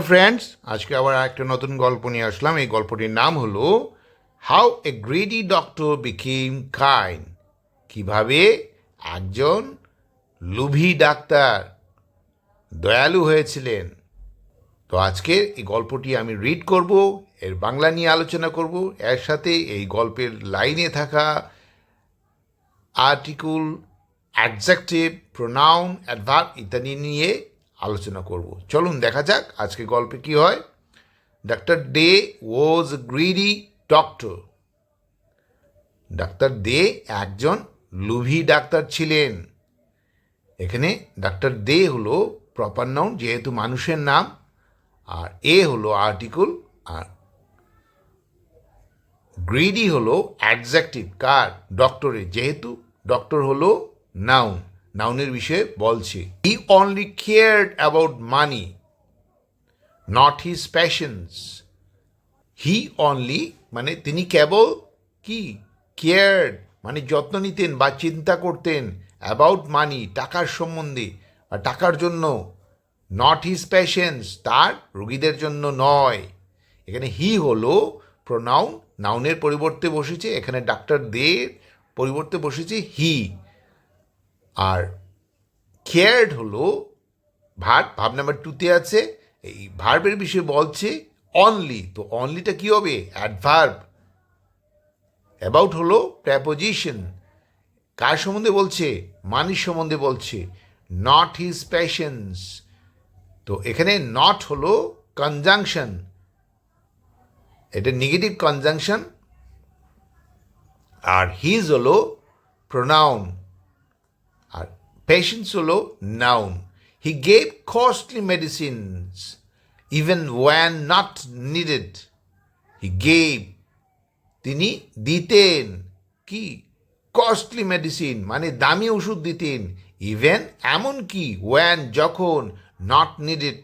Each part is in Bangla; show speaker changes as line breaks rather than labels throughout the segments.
হ্যালো ফ্রেন্ডস, আজকে আবার একটা নতুন গল্প নিয়ে আসলাম। এই গল্পটির নাম হলো, how a greedy doctor became kind. কীভাবে একজন লুভি ডাক্তার দয়ালু হয়েছিলেন। তো আজকে এই গল্পটি আমি রিড করব, এর বাংলা নিয়ে আলোচনা করব। এর সাথে এই গল্পের লাইনে থাকা আর্টিকুল অ্যাডজেক্টিভ প্রোনাউন অ্যাডভার্ব ইত্যাদি নিয়ে আলোচনা করব। চলুন দেখা যাক আজকে গল্পে কি হয়। Doctor Dey was greedy doctor doctor দে একজন লুভি ডাক্তার ছিলেন। এখানে ডাক্তার দে হলো প্রপার নাউন যেহেতু মানুষের নাম, আর এ হলো আর্টিকুল আর গ্রিডি হলো অ্যাডজেক্টিভ কার? ডক্টরের যেহেতু ডক্টর হলো নাউন নাউনের বিষয়ে বলছে। He only cared about money not his patients he only মানে তিনি কেবল কি? কেয়ার্ড মানে যত্ন নিতেন বা চিন্তা করতেন অ্যাবাউট মানি টাকার সম্বন্ধে, বা টাকার জন্য। নট হিজ প্যাশেন্স তার রুগীদের জন্য নয়। এখানে হি হলো প্রোনাউন নাউনের পরিবর্তে বসেছে, এখানে ডাক্তার দের পরিবর্তে বসেছে হি আর কেয়ার্ড হলো ভার্ব ভাব নাম্বার টুতে আছে, এই ভার্বের বিষয়ে বলছে অনলি তো অনলিটা কি হবে? অ্যাডভার্ব অ্যাবাউট হলো প্র্যাপোজিশন কার সম্বন্ধে বলছে? মানির সম্বন্ধে বলছে। নট হিজ প্যাশনস তো এখানে নট হলো কনজাংশন এটা নেগেটিভ কনজাংশন আর হিজ হলো প্রোনাউন পেশেন্স হলো noun he gave costly medicines even when not needed he gave তিনি দিতেন কি? কস্টলি মেডিসিন মানে দামি ওষুধ দিতেন ইভেন এমন কি? ওয়ান যখন নট নিডেড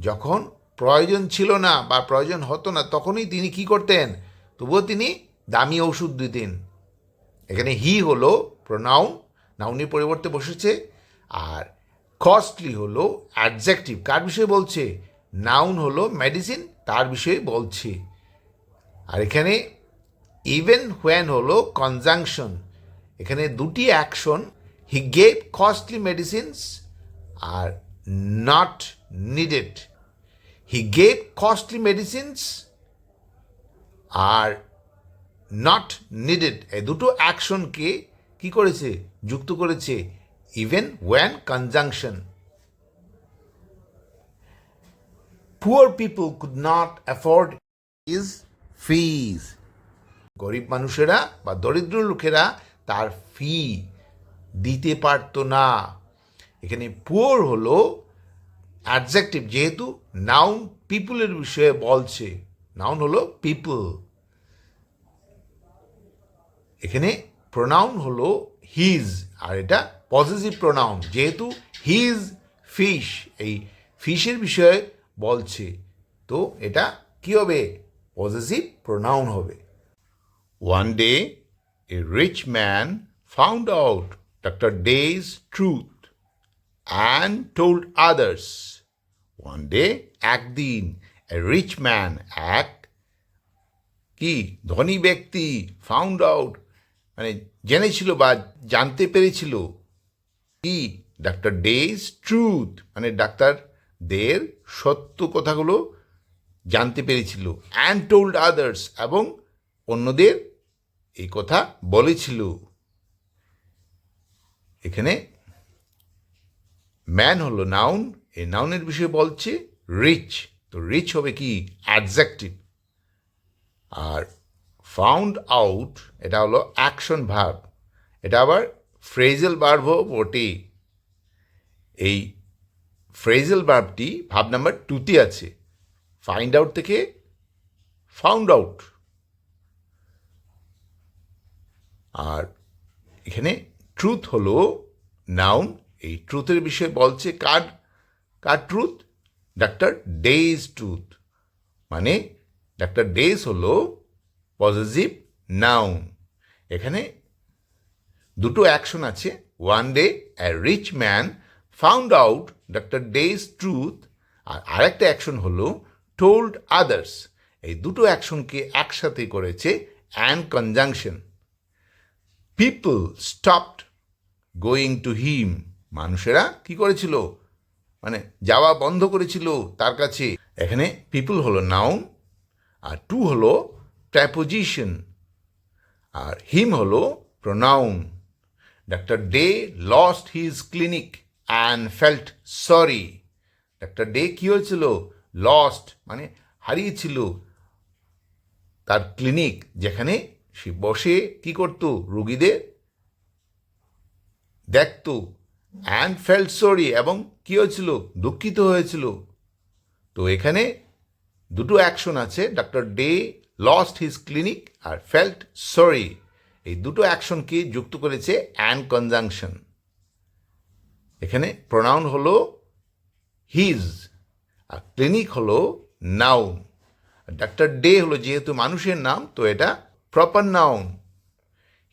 যখন প্রয়োজন ছিল না বা প্রয়োজন হতো না, তখনই তিনি কি করতেন? তবুও তিনি দামি ওষুধ দিতেন। এখানে হি হলো প্রোনাউন নাউনের পরিবর্তে বসেছে আর কস্টলি হলো অ্যাডজেক্টিভ কার বিষয়ে বলছে? নাউন হলো মেডিসিন তার বিষয়ে বলছে। আর এখানে ইভেন হোয়েন হলো কনজাংশন এখানে দুটি action he gave costly medicines R not needed he gave costly medicines R not needed এই দুটো অ্যাকশনকে কি করেছে? যুক্ত করেছে। Even when conjunction poor people could not afford his fees গরিব মানুষেরা বা দরিদ্র লোকেরা তার ফি দিতে পারতো না। এখানে পুয়ার হলো অ্যাডজেক্টিভ যেহেতু নাউন পিপুলের বিষয়ে বলছে। নাউন হলো পিপল এখানে প্রোনাউন হলো হিজ আর এটা পজিটিভ প্রোনাউন যেহেতু হিজ ফিশ এই ফিশের বিষয়ে বলছে। তো এটা কি হবে? পজিটিভ প্রোনাউন হবে। One day a rich man found out doctor Dey's truth and told others one day একদিন এ রিচ ম্যান এক কি ধনী ব্যক্তি ফাউন্ড আউট মানে জেনেছিল বা জানতে পেরেছিল কি? Doctor Dey's truth. মানে ডাক্তার দের সত্য কথাগুলো জানতে পেরেছিল অ্যান্ড টোল্ড আদার্স এবং অন্যদের এই কথা বলেছিল। এখানে ম্যান হলো নাউন এই নাউনের বিষয়ে বলছে রিচ তো রিচ হবে কি? অ্যাডজেক্টিভ আর ফাউন্ড আউট এটা হলো অ্যাকশন ভাব এটা আবার ফ্রেজেল ভার্বও বটে। এই ফ্রেজেল ভার্বটি ভাব নাম্বার টুতে আছে। ফাইন্ড আউট থেকে ফাউন্ড আউট আর এখানে ট্রুথ হলো নাউন এই ট্রুথের বিষয়ে বলছে কার কার ট্রুথ ডাক্তার ডেজ ট্রুথ মানে ডাক্তার ডেজ হলো পজিটিভ নাউন এখানে দুটো অ্যাকশন আছে। One day a rich man found out doctor Dey's truth আর আরেকটা অ্যাকশন হলো টোল্ড আদার্স এই দুটো অ্যাকশনকে একসাথে করেছে and conjunction people stopped going to him মানুষেরা কি করেছিল? মানে যাওয়া বন্ধ করেছিল তার কাছে। এখানে পিপল হলো নাউন আর টু হলো প্র্যাপোজিশন আর হিম হলো pronoun doctor Dey lost his clinic and felt sorry doctor Dey কী হয়েছিল? লস্ট মানে হারিয়েছিল তার ক্লিনিক যেখানে সে বসে কি করত? রুগীদের দেখতো অ্যান্ড ফেল্ট সরি এবং কি হয়েছিল? দুঃখিত হয়েছিল। তো এখানে দুটো অ্যাকশন আছে। Doctor Dey lost his clinic আর ফেল্ট সরি এই দুটো অ্যাকশনকে যুক্ত করেছে অ্যান্ড কনজাংশন এখানে প্রোনাউন হলো হিজ আর ক্লিনিক হলো নাউন ডাক্তার ডে হলো যেহেতু মানুষের নাম, তো এটা proper noun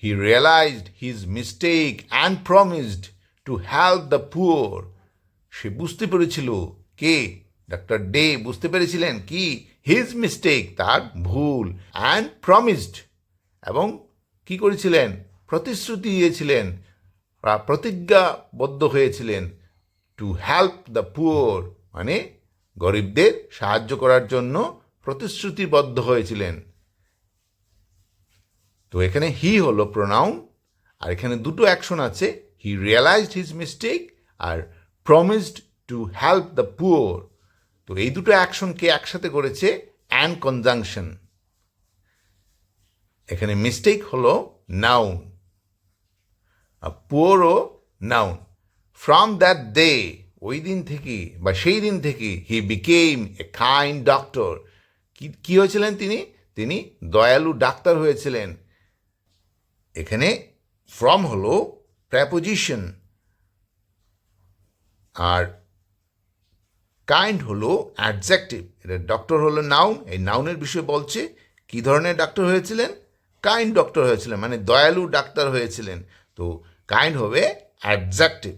he realised his mistake and promised to help the poor সে বুঝতে পেরেছিল কে? ডাক্তার ডে বুঝতে পেরেছিলেন কি? হিজ মিস্টেক তার ভুল। অ্যান্ড প্রমিসড এবং কি করেছিলেন? প্রতিশ্রুতি দিয়েছিলেন প্রতিজ্ঞাবদ্ধ হয়েছিলেন টু হেল্প দ্য পুয়ার মানে গরিবদের সাহায্য করার জন্য প্রতিশ্রুতিবদ্ধ হয়েছিলেন। তো এখানে হি হলো প্রোনাউন আর এখানে দুটো অ্যাকশন আছে। He realised his mistake R promised to help the poor তো এই দুটো অ্যাকশনকে একসাথে করেছে অ্যান্ড কনজাংশন। এখানে মিস্টেক হলো নাউন পুয়ারও নাউন ফ্রম দ্যাট ডে ওই দিন থেকে বা সেই দিন থেকে he became a kind doctor কি, কী হয়েছিলেন তিনি? তিনি দয়ালু ডাক্তার হয়েছিলেন। এখানে ফ্রম হলো প্র্যাপোজিশন আর কাইন্ড হলো অ্যাডজেক্টিভ এটা ডক্টর হলো নাউন এই নাউনের বিষয়ে বলছে কি ধরনের ডাক্তার হয়েছিলেন? কাইন্ড ডক্টর হয়েছিলেন মানে দয়ালু ডাক্তার হয়েছিলেন, তো কাইন্ড হবে adjective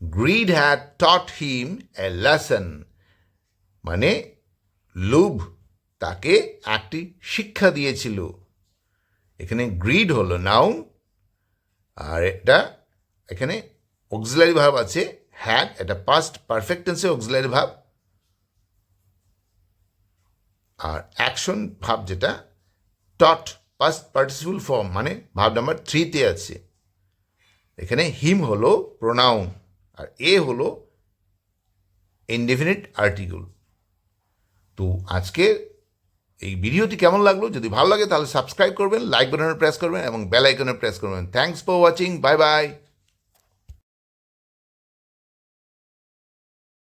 greed had taught him a lesson মানে লোভ তাকে একটি শিক্ষা দিয়েছিল। এখানে গ্রিড হলো নাউন আর এটা এখানে অক্সিলারি ভাব আছে হ্যাড এটা পাস্ট পারফেক্ট টেন্সে অক্সিলারি ভাব। আর অ্যাকশন ভাব যেটা টট পাস্ট পার্টিসিপুল ফর্ম মানে ভাব নাম্বার থ্রিতে আছে। এখানে হিম হলো প্রোনাউন আর এ হলো ইনডিফিনিট আর্টিকেল তো আজকে এই ভিডিওটি কেমন লাগল? যদি ভালো লাগে তাহলে সাবস্ক্রাইব করবেন লাইক বাটনে প্রেস করবেন এবং বেল আইকনে প্রেস করবেন। Thanks for watching bye bye